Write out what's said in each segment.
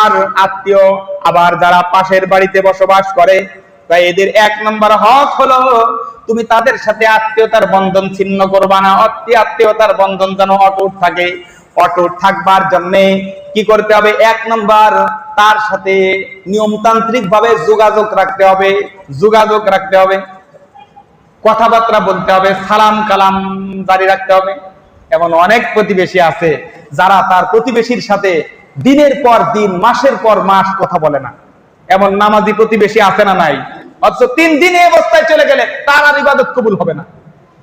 তোমার আত্মীয় আবার যারা পাশের বাড়িতে বসবাস করে, তাই এদের এক নম্বর হক হলো তুমি তাদের সাথে আত্মীয়তার বন্ধন ছিন্ন করবা না। অতি আত্মীয়তার বন্ধন যেন অটুট থাকে। অটুট থাকবার জন্য কি করতে হবে? এক নম্বর, তার সাথে নিয়মতান্ত্রিক ভাবে যোগাযোগ রাখতে হবে। যোগাযোগ রাখতে হবে। কথাবার্তা বলতে হবে। সালাম কালাম জারি রাখতে হবে। এমন অনেক প্রতিবেশী আছে যারা তার প্রতিবেশীর সাথে দিনের পর দিন, মাসের পর মাস কথা বলে না। এমন নামাজি প্রতিবেশী আছে না নাই? অথচ তিন দিন এই অবস্থায় চলে গেলে তার আর ইবাদত কবুল হবে না।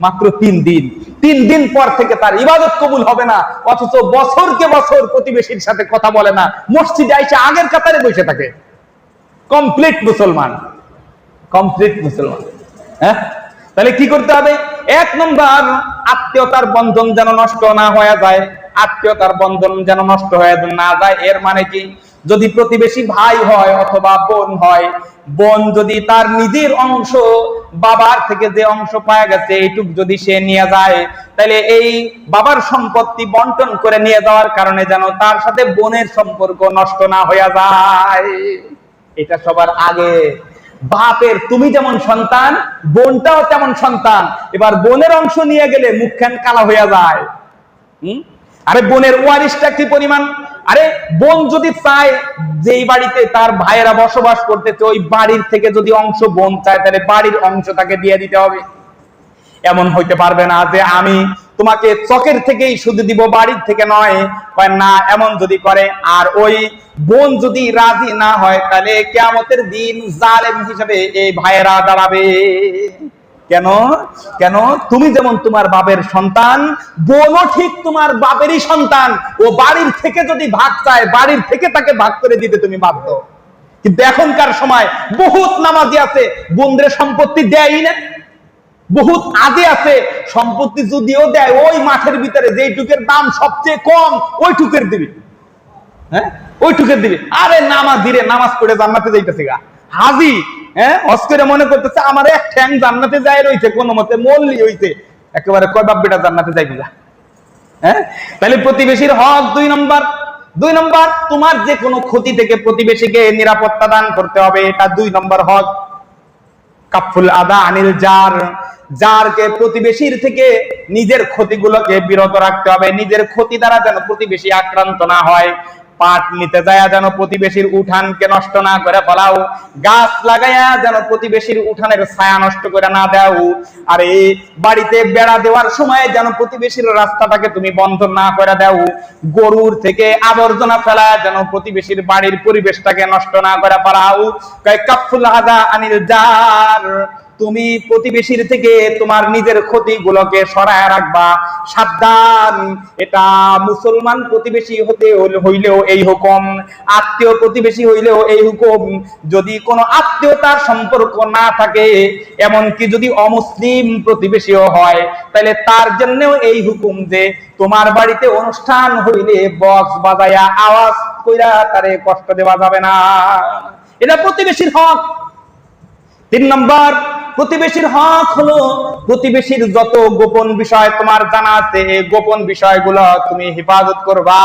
মাত্র তিন দিন। তিন দিন পর থেকে তার ইবাদত কবুল হবে না। অথচ বছরকে বছর প্রতিবেশীর সাথে কথা বলে না। মসজিদে আইসে আগের কাতারে বসে থাকে। কমপ্লিট মুসলমান। কমপ্লিট মুসলমান। হ্যাঁ? তাহলে কি করতে হবে? এক নম্বর, আত্মীয়তার বন্ধন যেন নষ্ট না হয়ে যায়। আত্মীয়তার বন্ধন যেন নষ্ট হয়ে না যায়। এর মানে কি? যদি প্রতিবেশী ভাই হয় অথবা বোন হয়, বোন যদি তার নিজের অংশ, বাবার থেকে যে অংশ পাওয়া গেছে, এইটুক যদি সে নিয়ে যায়, তাহলে এই বাবার সম্পত্তি বন্টন করে নিয়ে যাওয়ার কারণে যেন তার সাথে বোনের সম্পর্ক নষ্ট না হয়ে যায়। এটা সবার আগে। বাপের তুমি যেমন সন্তান, বোনটাও তেমন সন্তান। এবার বোনের অংশ নিয়ে গেলে মুখখান কালা হইয়া যায়। হুম? আরে বোনের ওয়ারিসটা কি পরিমাণ? আরে বোন যদি চায় যেই বাড়িতে তার ভাইয়েরা বসবাস করতেছে ওই বাড়ির থেকে যদি অংশ বোন চায়, তাহলে বাড়ির অংশ তাকে দিয়ে দিতে হবে। এমন হইতে পারবে না যে আমি তোমাকে চকের থেকেই শুধু দিব, বাড়ির থেকে নয়। না, এমন যদি করে, আর ওই বোন যদি রাজি না হয়, তাহলে কেয়ামতের দিন জালেম হিসেবে এই ভাইয়েরা দাঁড়াবে। কেন? কেন? তুমি যেমন তোমার বাপের সন্তান, বোনও ঠিক তোমার বাপেরই সন্তান। ও বাড়ির থেকে যদি ভাগ চায়, বাড়ির থেকে তাকে ভাগ করে দিতে তুমি বাধ্য। কিন্তু এখনকার সময় বহুত নামাজি আছে, বোনদের সম্পত্তি দেয়ই না। বহুত আগে আছে, সম্পত্তি যদিও দেয়, ওই মাঠের ভিতরে যেইটুকের দাম সবচেয়ে কম, ওইটুকের দিবি। হ্যাঁ? ওইটুকের দিবি। আরে নামাজ দিরে নামাজ পড়ে জান্নাতে যাইতেছে গা। হাজি হ্যাঁ অস্করে মনে করতেছে, আমার এক ঠ্যাং জান্নাতে যায় রইছে, কোন মতে মল্লি হইছে। একেবারে কয় বাপ বেটা জান্নাতে যাইবে গা? হ্যাঁ তাহলে প্রতিবেশীর হক দুই নম্বর। দুই নম্বর, তোমার যে কোনো ক্ষতি থেকে প্রতিবেশীকে নিরাপত্তা দান করতে হবে, এটা দুই নম্বর হক। আদা আনিল জার। জারকে প্রতিবেশীর থেকে নিজের ক্ষতিগুলোকে বিরত রাখতে হবে, নিজের ক্ষতি দ্বারা যেন প্রতিবেশী আক্রান্ত না হয়। পাট নিতে যায় যেন প্রতিবেশীর উঠানকে নষ্ট না করে গাছ লাগাইয়া যেন প্রতিবেশীর উঠানের ছায়া নষ্ট করে না আর এই বাড়িতে বেড়া দেওয়ার সময় যেন প্রতিবেশীর রাস্তাটাকে তুমি বন্ধ না করে দাও। গরুর থেকে আবর্জনা ফেলা যেন প্রতিবেশীর বাড়ির পরিবেশটাকে নষ্ট না করে ফেলাও। কাফুল হাদা আনিল তুমি প্রতিবেশীর থেকে তোমার নিজের ক্ষতিগুলোকে সরায় রাখবা। সাবধান, এটা মুসলমান প্রতিবেশী হতে হইলেও এই হুকুম, আত্মীয় প্রতিবেশী হইলেও এই হুকুম। যদি কোনো আত্মীয়তার সম্পর্ক না থাকে, এমনকি যদি অমুসলিম প্রতিবেশীও হয়, তাহলে তার জন্যও এই হুকুম যে তোমার বাড়িতে অনুষ্ঠান হইলে বক্স বাজায়া আওয়াজ কইরা তারে কষ্ট দেওয়া যাবে না। এটা প্রতিবেশীর হক। তিন নম্বর, প্রতিবেশীর হক হলো প্রতিবেশীর যত গোপন বিষয় তোমার জানা আছে গোপন বিষয়গুলো তুমি হেফাজত করবা।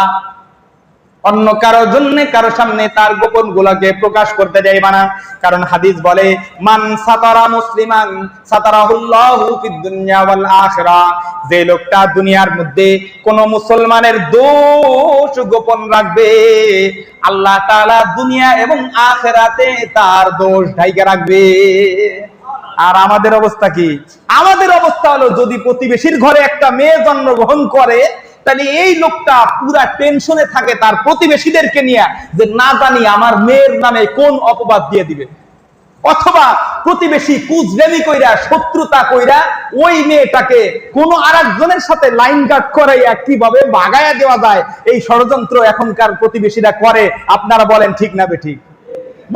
অন্য কারও জন্য কারও সামনে তার গোপন গুলাকে প্রকাশ করতে যাইবা না। কারণ হাদিস বলে, মান সাতারা মুসলিমান সাতারাহুল্লাহু ফিদ দুনিয়া ওয়াল আখিরা। যে লোকটা দুনিয়ার মধ্যে কোন মুসলমানের দোষ গোপন রাখবে, আল্লাহ তাআলা দুনিয়া এবং আখিরাতে তার দোষ ঢাইকে রাখবে। আর আমাদের অবস্থা কি? আমাদের অবস্থা হলো, যদি প্রতিবেশীর ঘরে একটা মেয়ে জন্মগ্রহণ করে তাহলে এই লোকটা পুরা টেনশনে থাকে তার প্রতিবেশীদেরকে নিয়ে যে না জানি আমার মেয়ের নামে কোন অপবাদ দিয়ে দিবে। অথবা প্রতিবেশী কুচবেমি কইরা, শত্রুতা কইরা ওই মেয়েটাকে কোন আরেকজনের সাথে লাইন গার্ড করাইয়া কীভাবে বাগায়া দেওয়া যায়। এই ষড়যন্ত্র এখনকার প্রতিবেশীরা করে। আপনারা বলেন, ঠিক না বেঠিক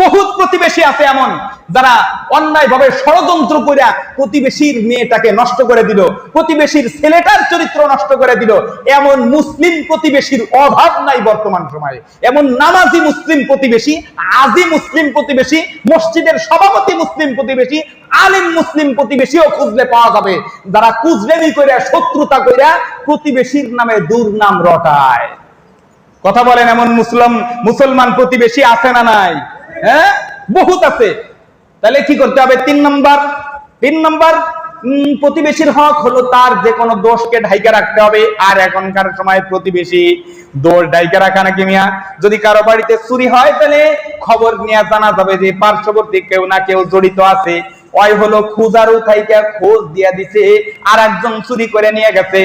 বহুত প্রতিবেশী আছে এমন, যারা অন্যায় ভাবে ষড়যন্ত্র করে প্রতিবেশীর মেয়েটাকে নষ্ট করে দিল, প্রতিবেশীর ছেলেটার চরিত্র নষ্ট করে দিল। এমন মুসলিম প্রতিবেশীর অভাব নাই বর্তমান সময়ে। এমন নামাজি মুসলিম প্রতিবেশী আজি মুসলিম প্রতিবেশী, মসজিদের সভাপতি মুসলিম প্রতিবেশী, আলিম মুসলিম প্রতিবেশীও খুঁজলে পাওয়া যাবে। যারা কুজলেমি করিয়া শত্রুতা করিয়া প্রতিবেশীর নামে দুর্নাম রটায়। কথা বলেন এমন মুসলিম, মুসলমান প্রতিবেশী আছে না নাই? হ্যাঁ? বহুত আছে। তাহলে কি করতে হবে? তিন নম্বর তিন নম্বর প্রতিবেশীর হক হলো তার যে কোনো দোষকে ঢাইকা রাখতে হবে। আর এখনকার সময় প্রতিবেশী দোষ ঢাইকা রাখা নাকি মিয়া? যদি কারও বাড়িতে চুরি হয়, তাহলে খবর নিয়ে জানা যাবে যে পার্শ্ববর্তী কেউ না কেউ জড়িত আছে। ওই হলো খুজারু থাইকা খোঁজ দিয়া দিছে আর একজন চুরি করে নিয়ে গেছে।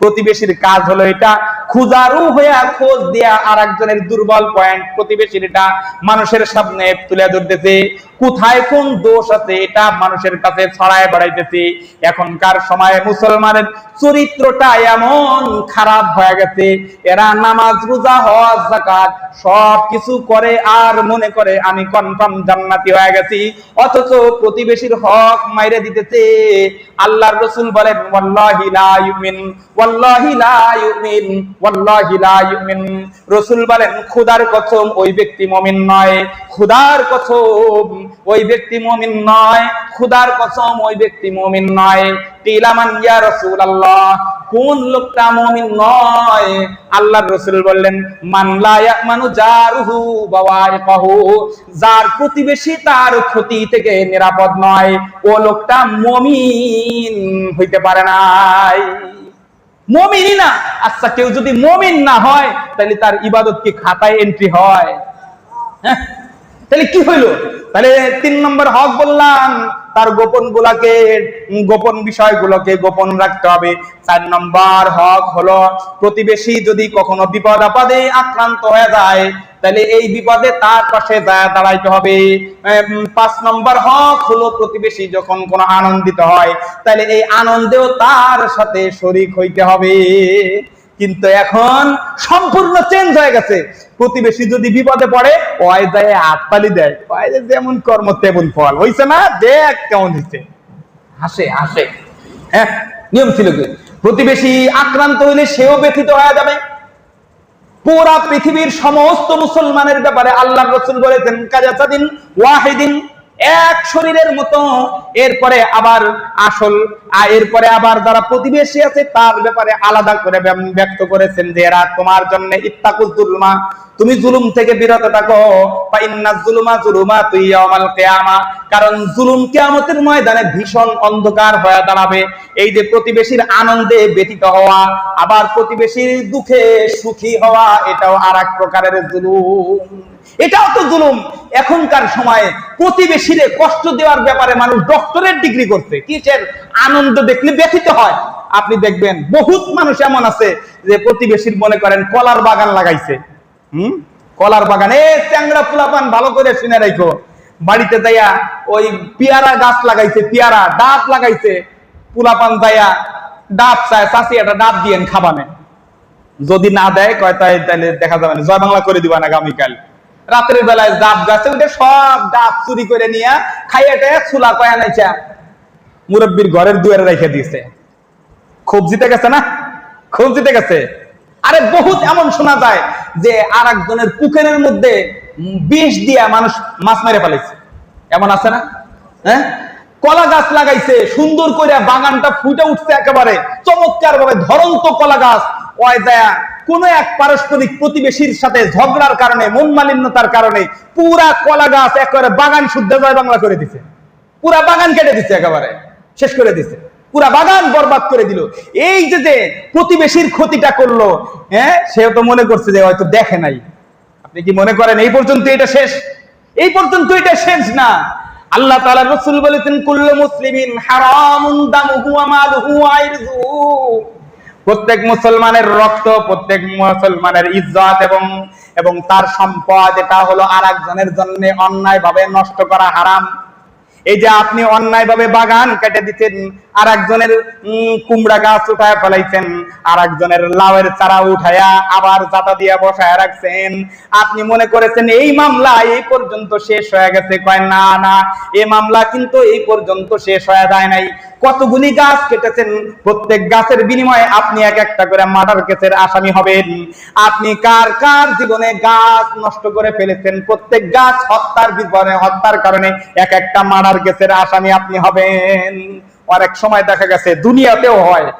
প্রতিবেশীর কাজ হলো এটা। খুজারু হইয়া খোঁজ দেয়া আর একজনের দুর্বল পয়েন্ট প্রতিবেশীর এটা। মানুষের সামনে তুলে ধরতেছে। কোথায় কোন দোষ আছে এটা মানুষের কাছে ছড়ায় বেড়াইতেছে। এখনকার সময়ে মুসলমানের চরিত্রটা এমন খারাপ হয়ে গেছে। এরা নামাজ, রোজা, হজ জাকাত সব কিছু করে আর মনে করে আমি কনফার্ম জান্নাতি হয়ে গেছি। অথচ প্রতিবেশীর হক মাইরে দিতেছে। আল্লাহর রসুল বলেন, ওয়াল্লাহি লা ইউমিন, ওয়াল্লাহি লা ইউমিন, ওয়াল্লাহি লা ইউমিন। রসুল বলেন, খোদার কসম ওই ব্যক্তি মুমিন নয়। খোদার কসম ওই ব্যক্তি মুমিন নয়, খোদার কসম ওই ব্যক্তি মুমিন নয়। তিলামান ইয়া রাসূলুল্লাহ, কোন লোকটা মুমিন নয়? আল্লাহর রাসূল বললেন, মান লা ইয়ামানু জারুহু বাওয়াইকাহু যার প্রতিবেশী তার ক্ষতি থেকে নিরাপদ নয়। ও লোকটা মুমিন হইতে পারে নাই। মমিনই না। আচ্ছা কেউ যদি মমিন না হয় তাহলে তার ইবাদত কি খাতায় এন্ট্রি হয়? হ্যাঁ? তাহলে কি হইল? তাহলে তিন নম্বর হক বললাম, তার গোপন গুলাকে, গোপন বিষয়গুলোকে গোপন রাখতে হবে। চার নম্বর হক হলো, প্রতিবেশী যদি কখনো বিপদ আপদে আক্রান্ত হয়ে যায়, তাহলে এই বিপদে তার পাশে দাঁড়া- দাঁড়াইতে হবে। পাঁচ নম্বর হক হলো, প্রতিবেশী যখন কোনো আনন্দিত হয়, তাহলে এই আনন্দেও তার সাথে শরিক হইতে হবে। কিন্তু এখন সম্পূর্ণ চেঞ্জ হয়ে গেছে। প্রতিবেশী যদি বিপদে পড়ে ওই যায় হাততালি দেয়। ওই যেমন কর্ম তেমন ফল। হইছে না? দেখ কেমন হইছে। হাসে হাসে। হ্যাঁ নিয়ম ছিল কি? প্রতিবেশী আক্রান্ত হইলে সেও ব্যথিত হয়ে যাবে। পুরা পৃথিবীর সমস্ত মুসলমানের ব্যাপারে আল্লাহ রসুল বলেছেন কাজাতাদিন ওয়াহিদিন এক শরীরের মতো। এরপরে আবার আসল এরপরে আবার যারা প্রতিবেশী আছে, তার ব্যাপারে আলাদা করে ব্যক্ত করেছেন যে, এরা তোমার জন্য ইত্তাকুজ জুলমা। তুমি জুলুম থেকে বিরত থাকো। তুই কারণ জুলুম ময়দানে ভীষণ অন্ধকার হয়ে দাঁড়াবে। এই যে প্রতিবেশীর আনন্দে ব্যতীত হওয়া, আবার প্রতিবেশীর দুঃখে সুখী হওয়া, এটাও আর এক প্রকারের জুলুম। এটাও তো জুলুম। এখনকার সময়ে প্রতিবেশীরে কষ্ট দেওয়ার ব্যাপারে মানুষ ডক্টরের ডিগ্রি করছে। কিসের আনন্দ দেখলে ব্যথিত হয়। আপনি দেখবেন বহুত মানুষ এমন আছে যে প্রতিবেশীর মনে করেন কলার বাগান লাগাইছে। হুম? কলার বাগান। এ চ্যাংড়া ফুলাপান ভালো করে শুনে রাখো। বাড়িতে যাইয়া ওই পেয়ারা গাছ লাগাইছে, পেয়ারা ডাব লাগাইছে। পুলাপান যাইয়া ডাব চায়, চাষি একটা ডাব দিয়েন খাবানে। যদি না দেয়, কয় তাই তাহলে দেখা যাবে না। জয় বাংলা করে দিবা না আগামীকাল। রাতের বেলায় ডাব গাছে উঠে সব ডাব চুরি করে নিয়ে খাইয়াটে চুলা কয়া নাইছা মুরব্বীর ঘরের দুয়ারে রেখে দিয়েছে। খুব জিতে গেছে না? খুব জিতে গেছে। আরে বহুত এমন শোনা যায় যে আর একজনের পুকুরের মধ্যে বিষ দিয়া মানুষ মাছ মেরে ফেলেছে। এমন আছে না? হ্যাঁ? কলা গাছ লাগাইছে, সুন্দর করে বাগানটা ফুটে উঠছে একেবারে। চমৎকার ভাবে ধরন্ত কলা গাছ। ওই দেয়া? কোন এক পারস্পরিক প্রতিবেশীর সাথে ঝগড়ার কারণে মন মালিন্যতার কারণে পুরা কলা গাছ একেবারে বাগান শুদ্ধ জয় বাংলা করে দিছে। পুরা বাগান কেটে দিচ্ছে একেবারে, শেষ করে দিচ্ছে পুরা বাগান বরবাদ করে দিল। এই যে যে প্রতিবেশীর ক্ষতিটা করল হ্যাঁ সেও তো মনে করছে যে হয়তো দেখে নাই। আপনি কি মনে করেন এই পর্যন্ত এটা শেষ? এই পর্যন্ত এটা শেষ না। আল্লাহ তাআলা রাসূল বলেছেন, কুল্লু মুসলিমিন হারামুন দামুহু ওয়া মালুহু প্রত্যেক মুসলমানের রক্ত, প্রত্যেক মুসলমানের ইজ্জত এবং এবং তার সম্পদ, এটা হলো আরেকজনের জন্য অন্যায় ভাবে নষ্ট করা হারাম। এই যে আপনি অন্যায় ভাবে বাগান কেটে দিচ্ছেন আর একজনের কুমড়া গাছ উঠায় ফেলাইছেন আর একজনের লাউয়ের চারা উঠায়া আবার জাতা দিয়ে বসায় রাখছেন। আপনি মনে করেছেন, এই মামলা এই পর্যন্ত শেষ হয়ে গেছে। কয়, না না এই মামলা কিন্তু এই পর্যন্ত শেষ হয়ে যায় নাই। কতগুলি গাছ কেটেছেন? প্রত্যেক গাছের বিনিময়ে আপনি এক একটা করে মার্ডার কেসের আসামি হবেন। আপনি কার কার জীবনে গাছ নষ্ট করে ফেলেছেন? প্রত্যেক গাছ হত্যার বিপরে হত্যার কারণে এক একটা মার্ডার কেসের আসামি আপনি হবেন। অনেক সময় দেখা গেছে, দুনিয়াতেও হয়।